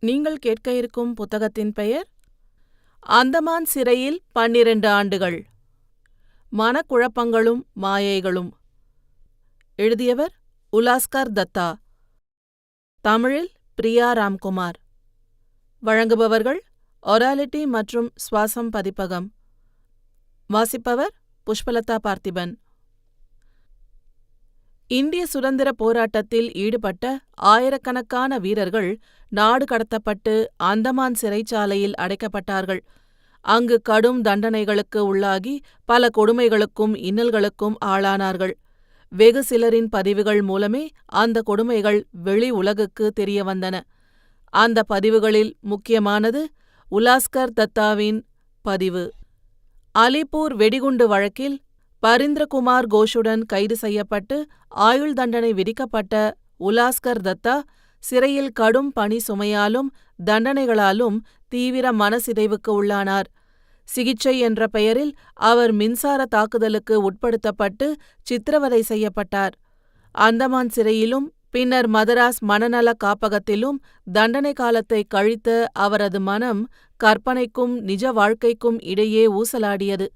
நீங்கள் கேட்க இருக்கும் புத்தகத்தின் பெயர்? அந்தமான் சிறையில் பன்னிரண்டு ஆண்டுகள். மனக்குழப்பங்களும் மாயைகளும். எழுதியவர் உலாஸ்கர் தத்தா. தமிழில் பிரியா ராம்குமார். வழங்குபவர்கள் ஒராலிட்டி மற்றும் சுவாசம் பதிப்பகம். வாசிப்பவர் புஷ்பலதா பார்த்திபன். இந்திய சுதந்திர போராட்டத்தில் ஈடுபட்ட ஆயிரக்கணக்கான வீரர்கள் நாடு கடத்தப்பட்டு அந்தமான் சிறைச்சாலையில் அடைக்கப்பட்டார்கள். அங்கு கடும் தண்டனைகளுக்கு உள்ளாகி பல கொடுமைகளுக்கும் இன்னல்களுக்கும் ஆளானார்கள். வெகு சிலரின் பதிவுகள் மூலமே அந்த கொடுமைகள் வெளி உலகுக்கு தெரிய வந்தன. அந்த பதிவுகளில் முக்கியமானது உலாஸ்கர் தத்தாவின் பதிவு. அலிப்பூர் வெடிகுண்டு வழக்கில் பரிந்திரகுமார் கோஷுடன் கைது செய்யப்பட்டு ஆயுள் தண்டனை விதிக்கப்பட்ட உலாஸ்கர் தத்தா சிறையில் கடும் பணி சுமையாலும் தண்டனைகளாலும் தீவிர மனசிதைவுக்கு உள்ளானார். சிகிச்சை என்ற பெயரில் அவர் மின்சார தாக்குதலுக்கு உட்படுத்தப்பட்டு சித்திரவதை செய்யப்பட்டார். அந்தமான் சிறையிலும் பின்னர் மதராஸ் மனநல காப்பகத்திலும் தண்டனை காலத்தை கழித்த அவரது மனம் கற்பனைக்கும் நிஜ வாழ்க்கைக்கும் இடையே ஊசலாடியது.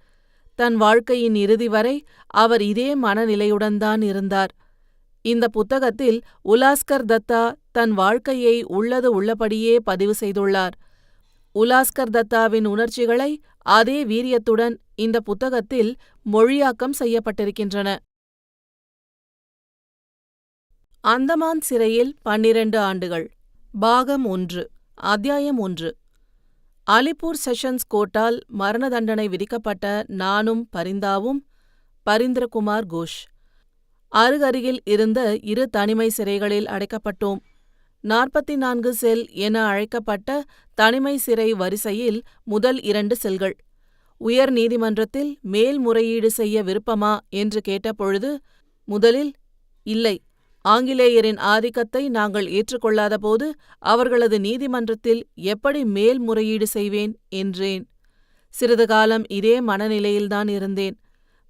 தன் வாழ்க்கையின் இறுதி வரை அவர் இதே மனநிலையுடன் தான் இருந்தார். இந்த புத்தகத்தில் உலாஸ்கர் தத்தா தன் வாழ்க்கையை உள்ளது உள்ளபடியே பதிவு செய்துள்ளார். உலாஸ்கர் தத்தாவின் உணர்ச்சிகளை அதே வீரியத்துடன் இந்த புத்தகத்தில் மொழியாக்கம் செய்யப்பட்டிருக்கின்றன. அந்தமான் சிறையில் பன்னிரண்டு ஆண்டுகள். பாகம் ஒன்று அத்தியாயம் ஒன்று. அலிப்பூர் செஷன்ஸ் கோர்ட்டால் மரண தண்டனை விதிக்கப்பட்ட நானும் பரிந்தாவும் பரிந்திரகுமார் கோஷ். அருகருகில் இருந்த இரு தனிமை சிறைகளில் அடைக்கப்பட்டோம். நாற்பத்தி நான்கு செல் என அழைக்கப்பட்ட தனிமை சிறை வரிசையில் முதல் இரண்டு செல்கள். உயர் நீதிமன்றத்தில் மேல்முறையீடு செய்ய விருப்பமா என்று கேட்டபொழுது முதலில் இல்லை. ஆங்கிலேயரின் ஆதிக்கத்தை நாங்கள் ஏற்றுக்கொள்ளாதபோது அவர்களது நீதிமன்றத்தில் எப்படி மேல்முறையீடு செய்வேன் என்றேன். சிறிது காலம் இதே மனநிலையில்தான் இருந்தேன்.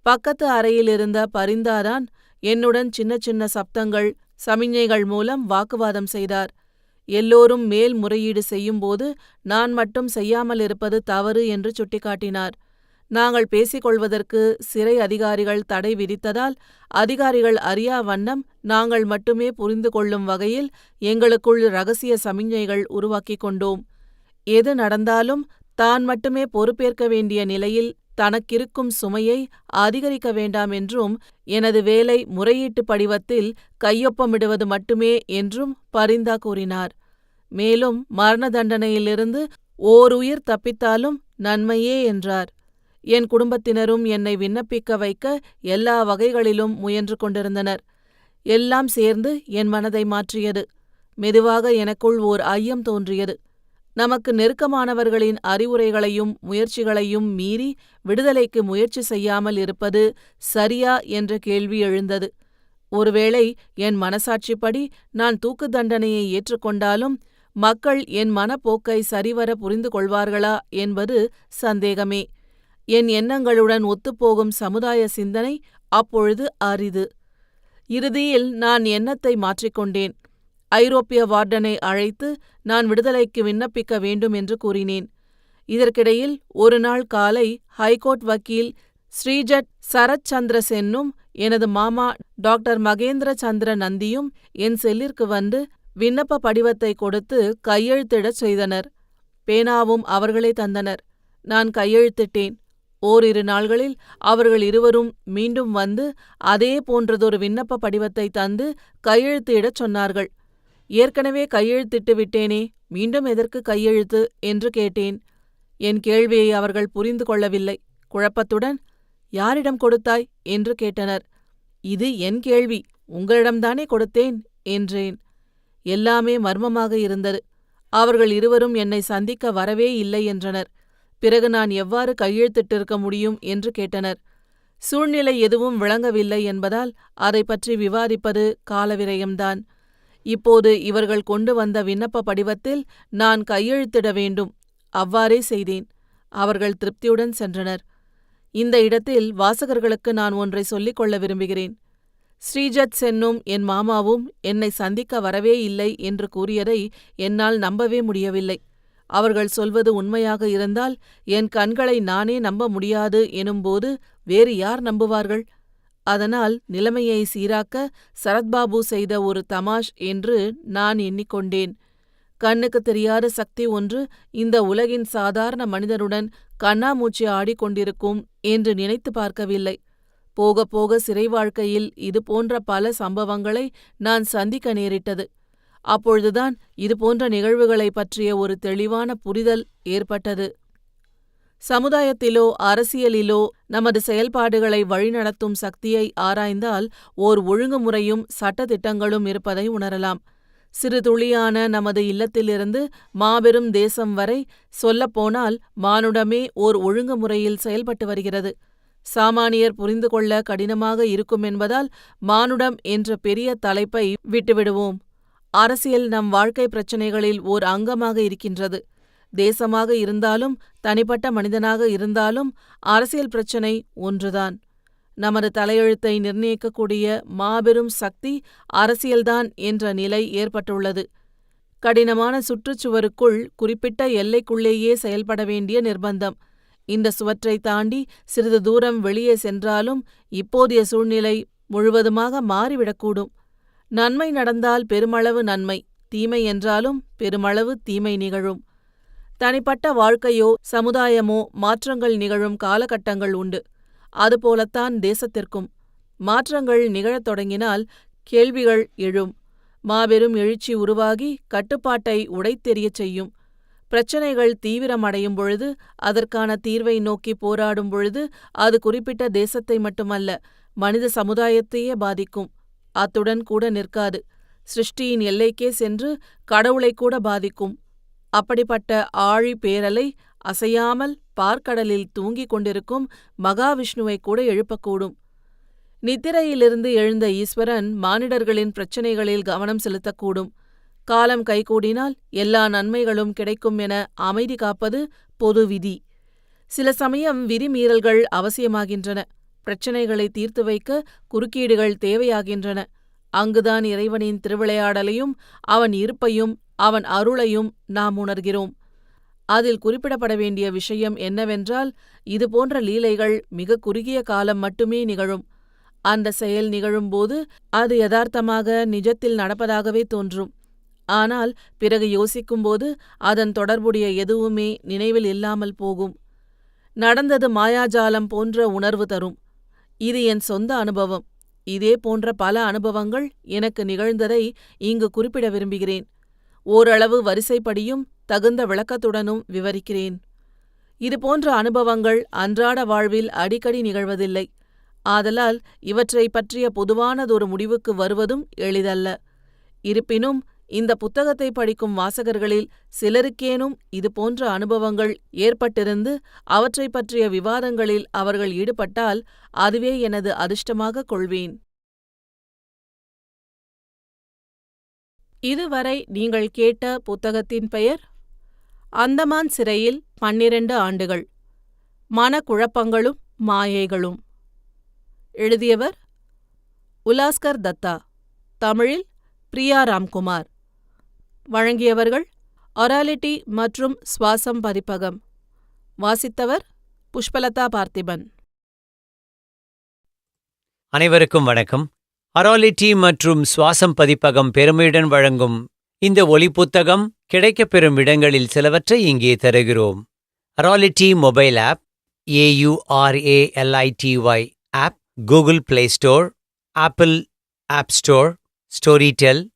பக்கத்து அறையில் இருந்த பரிந்தாதான் என்னுடன் சின்ன சின்ன சப்தங்கள் சமிஞ்ஞைகள் மூலம் வாக்குவாதம் செய்தார். எல்லோரும் மேல்முறையீடு செய்யும்போது நான் மட்டும் செய்யாமல் இருப்பது தவறு என்று சுட்டிக்காட்டினார். நாங்கள் பேசிக்கொள்வதற்கு சிறை அதிகாரிகள் தடை விதித்ததால் அதிகாரிகள் அறியா வண்ணம் நாங்கள் மட்டுமே புரிந்து கொள்ளும் வகையில் எங்களுக்குள் ரகசிய சமிஞ்ஞைகள் உருவாக்கிக் கொண்டோம். எது நடந்தாலும் தான் மட்டுமே பொறுப்பேற்க வேண்டிய நிலையில் தனக்கிருக்கும் சுமையை அதிகரிக்க வேண்டாம் என்றும் எனது வேலை முறையீட்டு படிவத்தில் கையொப்பமிடுவது மட்டுமே என்றும் பரிந்தா கூறினார். மேலும் மரண தண்டனையிலிருந்து ஓர் உயிர் தப்பித்தாலும் நன்மையே என்றார். என் குடும்பத்தினரும் என்னை விண்ணப்பிக்க வைக்க எல்லா வகைகளிலும் முயன்று கொண்டிருந்தனர். எல்லாம் சேர்ந்து என் மனதை மாற்றியது. மெதுவாக எனக்குள் ஓர் ஐயம் தோன்றியது. நமக்கு நெருக்கமானவர்களின் அறிவுரைகளையும் முயற்சிகளையும் மீறி விடுதலைக்கு முயற்சி செய்யாமல் இருப்பது சரியா என்ற கேள்வி எழுந்தது. ஒருவேளை என் மனசாட்சிப்படி நான் தூக்கு தண்டனையை ஏற்றுக்கொண்டாலும் மக்கள் என் மனப்போக்கை சரிவர புரிந்து கொள்வார்களா என்பது சந்தேகமே. என் எண்ணங்களுடன் ஒத்துப்போகும் சமுதாய சிந்தனை அப்பொழுது அரிது. இறுதியில் நான் எண்ணத்தை மாற்றிக்கொண்டேன். ஐரோப்பிய வார்டனை அழைத்து நான் விடுதலைக்கு விண்ணப்பிக்க வேண்டும் என்று கூறினேன். இதற்கிடையில் ஒரு நாள் காலை ஹைகோர்ட் வக்கீல் ஸ்ரீஜட் சரத் சந்திர சென்னும் எனது மாமா டாக்டர் மகேந்திர சந்திர நந்தியும் என் செல்லிற்கு வந்து விண்ணப்ப படிவத்தை கொடுத்து கையெழுத்திடச் செய்தனர். பேனாவும் அவர்களே தந்தனர். நான் கையெழுத்திட்டேன். ஓரிரு நாள்களில் அவர்கள் இருவரும் மீண்டும் வந்து அதே போன்றதொரு விண்ணப்ப படிவத்தை தந்து கையெழுத்து இடச் சொன்னார்கள். ஏற்கனவே கையெழுத்திட்டு விட்டேனே மீண்டும் எதற்கு கையெழுத்து? என்று கேட்டேன். என் கேள்வியை அவர்கள் புரிந்து கொள்ளவில்லை. குழப்பத்துடன் யாரிடம் கொடுத்தாய்? என்று கேட்டனர். இது என் கேள்வி. உங்களிடம்தானே கொடுத்தேன் என்றேன். எல்லாமே மர்மமாக இருந்தது. அவர்கள் இருவரும் என்னை சந்திக்க வரவே இல்லை என்றனர். பிறகு நான் எவ்வாறு கையெழுத்திட்டிருக்க முடியும் என்று கேட்டனர். சூழ்நிலை எதுவும் விளங்கவில்லை என்பதால் அதை பற்றி விவாதிப்பது காலவிரயம்தான். இப்போது இவர்கள் கொண்டு வந்த விண்ணப்ப படிவத்தில் நான் கையெழுத்திட வேண்டும். அவ்வாறே செய்தேன். அவர்கள் திருப்தியுடன் சென்றனர். இந்த இடத்தில் வாசகர்களுக்கு நான் ஒன்றை சொல்லிக் கொள்ள விரும்புகிறேன். ஸ்ரீஜத் சென்னும் என் மாமாவும் என்னை சந்திக்க வரவே இல்லை என்று கூறியதை என்னால் நம்பவே முடியவில்லை. அவர்கள் சொல்வது உண்மையாக இருந்தால் என் கண்களை நானே நம்ப முடியாது எனும்போது வேறு யார் நம்புவார்கள்? அதனால் நிலைமையை சீராக்க சரத்பாபு செய்த ஒரு தமாஷ் என்று நான் எண்ணிக்கொண்டேன். கண்ணுக்கு தெரியாத சக்தி ஒன்று இந்த உலகின் சாதாரண மனிதனுடன் கண்ணாமூச்சி ஆடிக்கொண்டிருக்கும் என்று நினைத்து பார்க்கவில்லை. போக போக சிறை வாழ்க்கையில் இது போன்ற பல சம்பவங்களை நான் சந்திக்க நேரிட்டது. அப்பொழுதுதான் இதுபோன்ற நிகழ்வுகளைப் நிகழ்வுகளை பற்றிய ஒரு தெளிவான புரிதல் ஏற்பட்டது. சமுதாயத்திலோ அரசியலிலோ நமது செயல்பாடுகளை வழிநடத்தும் சக்தியை ஆராய்ந்தால் ஓர் ஒழுங்குமுறையும் சட்டத்திட்டங்களும் இருப்பதை உணரலாம். சிறு துளியான நமது இல்லத்திலிருந்து மாபெரும் தேசம் வரை சொல்லப்போனால் மானுடமே ஓர் ஒழுங்குமுறையில் செயல்பட்டு வருகிறது. சாமானியர் புரிந்து கொள்ள கடினமாக இருக்கும் என்பதால் மானுடம் என்ற பெரிய தலைப்பை விட்டுவிடுவோம். அரசியல் நம் வாழ்க்கை பிரச்சினைகளில் ஓர் அங்கமாக இருக்கின்றது. தேசமாக இருந்தாலும் தனிப்பட்ட மனிதனாக இருந்தாலும் அரசியல் பிரச்சினை ஒன்றுதான். நமது தலையெழுத்தை நிர்ணயிக்கக்கூடிய மாபெரும் சக்தி அரசியல்தான் என்ற நிலை ஏற்பட்டுள்ளது. கடினமான சுற்றுச்சுவருக்குள் குறிப்பிட்ட எல்லைக்குள்ளேயே செயல்பட வேண்டிய நிர்பந்தம். இந்த சுவற்றை தாண்டி சிறிது தூரம் வெளியே சென்றாலும் இப்போதைய சூழ்நிலை முழுவதுமாக மாறிவிடக்கூடும். நன்மை நடந்தால் பெருமளவு நன்மை தீமை என்றாலும் பெருமளவு தீமை நிகழும். தனிப்பட்ட வாழ்க்கையோ சமுதாயமோ மாற்றங்கள் நிகழும் காலகட்டங்கள் உண்டு. அதுபோலத்தான் தேசத்திற்கும். மாற்றங்கள் நிகழத் தொடங்கினால் கேள்விகள் எழும். மாபெரும் எழுச்சி உருவாகி கட்டுப்பாட்டை உடைத்தெறியச் செய்யும். பிரச்சனைகள் தீவிரமடையும் பொழுது அதற்கான தீர்வை நோக்கி போராடும் பொழுது அது குறிப்பிட்ட தேசத்தை மட்டுமல்ல மனித சமுதாயத்தையே பாதிக்கும். அத்துடன் கூட நிற்காது. சிருஷ்டியின் எல்லைக்கே சென்று கடவுளை கூட பாதிக்கும். அப்படிப்பட்ட ஆழி பேரலை அசையாமல் பார்க்கடலில் தூங்கிக் கொண்டிருக்கும் மகாவிஷ்ணுவை கூட எழுப்பக்கூடும். நித்திரையிலிருந்து எழுந்த ஈஸ்வரன் மானிடர்களின் பிரச்சனைகளில் கவனம் செலுத்தக்கூடும். காலம் கைகூடினால் எல்லா நன்மைகளும் கிடைக்கும் என அமைதி காப்பது பொது விதி சில சமயம் விதிமீறல்கள் அவசியமாகின்றன. பிரச்சனைகளை தீர்த்து வைக்க குறுக்கீடுகள் தேவையாகின்றன. அங்குதான் இறைவனின் திருவிளையாடலையும் அவன் இருப்பையும் அவன் அருளையும் நாம் உணர்கிறோம். அதில் குறிப்பிடப்பட வேண்டிய விஷயம் என்னவென்றால் இதுபோன்ற லீலைகள் மிக குறுகிய காலம் மட்டுமே நிகழும். அந்த செயல் நிகழும்போது அது யதார்த்தமாக நிஜத்தில் நடப்பதாகவே தோன்றும். ஆனால் பிறகு யோசிக்கும்போது அதன் தொடர்புடைய எதுவுமே நினைவில் இல்லாமல் போகும். நடந்தது மாயாஜாலம் போன்ற உணர்வு தரும். இது என் சொந்த அனுபவம். இதே போன்ற பல அனுபவங்கள் எனக்கு நிகழ்ந்ததை இங்கு குறிப்பிட விரும்புகிறேன். ஓரளவு வரிசைப்படியும் தகுந்த விளக்கத்துடனும் விவரிக்கிறேன். இதுபோன்ற அனுபவங்கள் அன்றாட வாழ்வில் அடிக்கடி நிகழ்வதில்லை. ஆதலால் இவற்றை பற்றிய பொதுவானதொரு முடிவுக்கு வருவதும் எளிதல்ல. இருப்பினும் இந்த புத்தகத்தை படிக்கும் வாசகர்களில் சிலருக்கேனும் இதுபோன்ற அனுபவங்கள் ஏற்பட்டிருந்து அவற்றை பற்றிய விவாதங்களில் அவர்கள் ஈடுபட்டால் அதுவே எனது அதிர்ஷ்டமாக கொள்வேன். இதுவரை நீங்கள் கேட்ட புத்தகத்தின் பெயர்? அந்தமான் சிறையில் பன்னிரண்டு ஆண்டுகள். மனக்குழப்பங்களும் மாயைகளும். எழுதியவர் உலாஸ்கர் தத்தா. தமிழில் பிரியா ராம்குமார். வழங்கியவர்கள் ஒராலிட்டி மற்றும் சுவாசம் பதிப்பகம் வாசித்தவர் புஷ்பலதா பார்த்திபன். அனைவருக்கும் வணக்கம். அராலிட்டி மற்றும் சுவாசம் பதிப்பகம் பெருமையுடன் வழங்கும் இந்த ஒலி புத்தகம் கிடைக்கப்பெறும் இடங்களில் சிலவற்றை இங்கே தருகிறோம். அராலிட்டி mobile app AURALITY app Google play store apple app store Storytel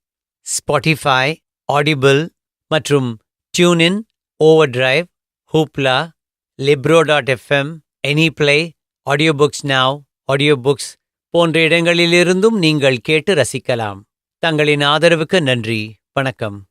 Spotify audible மற்றும் டியூனின் over drive ஹூப்லா லிப்ரோ dot FM any play audio books நாவ் ஆடியோ புக்ஸ் போன்ற இடங்களிலிருந்தும் நீங்கள் கேட்டு ரசிக்கலாம். தங்களின் ஆதரவுக்கு நன்றி. வணக்கம்.